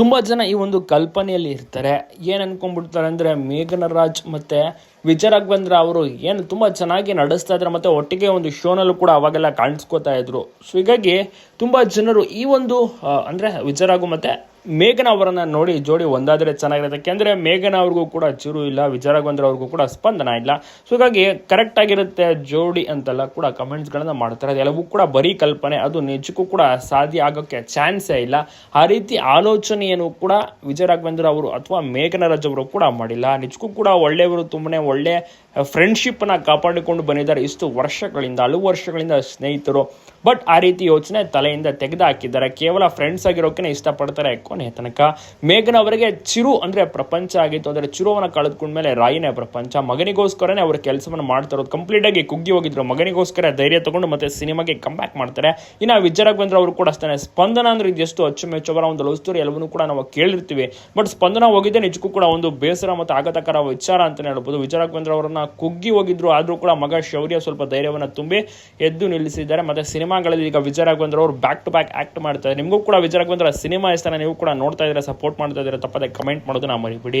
ತುಂಬ ಜನ ಈ ಒಂದು ಕಲ್ಪನೆಯಲ್ಲಿ ಇರ್ತಾರೆ. ಏನು ಅನ್ಕೊಂಡ್ಬಿಡ್ತಾರೆ ಅಂದರೆ ಮೇಘನರಾಜ್ ಮತ್ತು ವಿಜಯ ರಾಘವೇಂದ್ರ ಅವರು ಏನು ತುಂಬ ಚೆನ್ನಾಗಿ ನಡೆಸ್ತಾ ಇದ್ದಾರೆ, ಮತ್ತು ಒಟ್ಟಿಗೆ ಒಂದು ಶೋನಲ್ಲೂ ಕೂಡ ಅವಾಗೆಲ್ಲ ಕಾಣಿಸ್ಕೋತಾ ಇದ್ರು. ಸೊ ಹೀಗಾಗಿ ತುಂಬ ಜನರು ಈ ಒಂದು ಅಂದರೆ ವಿಜಯ ರಾಘು ಮತ್ತು ಮೇಘನ ಅವರನ್ನು ನೋಡಿ ಜೋಡಿ ಒಂದಾದರೆ ಚೆನ್ನಾಗಿರುತ್ತೆ. ಯಾಕೆಂದರೆ ಮೇಘನ ಅವ್ರಿಗೂ ಕೂಡ ಚಿರು ಇಲ್ಲ, ವಿಜಯ ರಾಘವೇಂದ್ರ ಅವ್ರಿಗೂ ಕೂಡ ಸ್ಪಂದನ ಇಲ್ಲ. ಸೊ ಹೀಗಾಗಿ ಕರೆಕ್ಟಾಗಿರುತ್ತೆ ಜೋಡಿ ಅಂತೆಲ್ಲ ಕೂಡ ಕಮೆಂಟ್ಸ್ಗಳನ್ನು ಮಾಡ್ತಾರೆ ಅದೆಲ್ಲವೂ ಕೂಡ ಬರೀ ಕಲ್ಪನೆ, ಅದು ನಿಜಕ್ಕೂ ಕೂಡ ಸಾಧ್ಯ ಆಗೋಕ್ಕೆ ಚಾನ್ಸೇ ಇಲ್ಲ. ಆ ರೀತಿ ಆಲೋಚನೆಯನ್ನು ಕೂಡ ವಿಜಯ ರಾಘವೇಂದ್ರ ಅವರು ಅಥವಾ ಮೇಘನರಾಜ್ ಅವರು ಕೂಡ ಮಾಡಿಲ್ಲ. ನಿಜಕ್ಕೂ ಕೂಡ ಒಳ್ಳೆಯವರು ತುಂಬನೇ ಒಳ್ಳೆ ಫ್ರೆಂಡ್ಶಿಪ್ನ ಕಾಪಾಡಿಕೊಂಡು ಬಂದಿದ್ದಾರೆ. ಇಷ್ಟು ವರ್ಷಗಳಿಂದ ಹಲವು ವರ್ಷಗಳಿಂದ ಸ್ನೇಹಿತರು ಬಟ್ ಆ ರೀತಿ ಯೋಚನೆ ತಲೆಯಿಂದ ತೆಗೆದು ಹಾಕಿದ್ದಾರೆ ಕೇವಲ ಫ್ರೆಂಡ್ಸ್ ಆಗಿರೋಕೆ ಇಷ್ಟಪಡ್ತಾರೆ ಕೊನೆ ತನಕ. ಮೇಘನ ಅವರಿಗೆ ಚಿರು ಅಂದರೆ ಪ್ರಪಂಚ ಆಗಿತ್ತು. ಅಂದರೆ ಚಿರುವನ್ನ ಕಳೆದುಕೊಂಡ್ಮೇಲೆ ರಾಯಿನೇ ಪ್ರಪಂಚ. ಮಗನಿಗೋಸ್ಕರನೇ ಅವರು ಕೆಲಸವನ್ನು ಮಾಡ್ತಿರೋದು ಕಂಪ್ಲೀಟ್ ಆಗಿ ಕುಗ್ಗಿ ಹೋಗಿದ್ರು. ಮಗನಿಗೋಸ್ಕರ ಧೈರ್ಯ ತಗೊಂಡು ಮತ್ತೆ ಸಿನಿಮಾಗೆ ಕಮ್ ಬ್ಯಾಕ್ ಮಾಡ್ತಾರೆ. ಇನ್ನು ವಿಜಯ ರಾಘವೇಂದ್ರ ಅವರು ಕೂಡ ಅಷ್ಟೇ ಸ್ಪಂದನ ಅಂದ್ರೆ ಇದೆಷ್ಟು ಅಚ್ಚುಮೆಚ್ಚುವರ ಒಂದು ಲವ್ ಸ್ಟೋರಿ ಎಲ್ಲವನ್ನೂ ಕೂಡ ನಾವು ಕೇಳಿರ್ತೀವಿ. ಬಟ್ ಸ್ಪಂದನ ಹೋಗಿದ್ದೆ ನಿಜಕ್ಕೂ ಕೂಡ ಒಂದು ಬೇಸರ ಮತ್ತು ಆಘಾತಕರ ವಿಚಾರ ಅಂತಲೇ ಹೇಳ್ಬೋದು. ವಿಜಯ ರಾಘವೇಂದ್ರ ಅವರನ್ನ ಕುಗ್ಗಿ ಹೋಗಿದ್ರು. ಆದರೂ ಕೂಡ ಮಗ ಶೌರ್ಯ ಸ್ವಲ್ಪ ಧೈರ್ಯವನ್ನು ತುಂಬಿ ಎದ್ದು ನಿಲ್ಲಿಸಿದ್ದಾರೆ. ಮತ್ತೆ ಸಿನಿಮಾಗಳಲ್ಲಿ ಈಗ ವಿಜಯ ರಾಘವೇಂದ್ರ ಅವರು ಬ್ಯಾಕ್ ಟು ಬ್ಯಾಕ್ ಆಕ್ಟ್ ಮಾಡ್ತಾರೆ. ನಿಮಗೂ ಕೂಡ ವಿಜಯ ರಾಘವೇಂದ್ರ ಸಿನಿಮಾ ಇಷ್ಟ ನೀವು ಕೂಡ ನೋಡ್ತಾ ಇದ್ದೀರಾ ಸಪೋರ್ಟ್ ಮಾಡ್ತಾ ಇದ್ದೀರಾ, ತಪ್ಪದೆ ಕಮೆಂಟ್ ಮಾಡೋದು ನಾ ಮರಿಬಿಡಿ.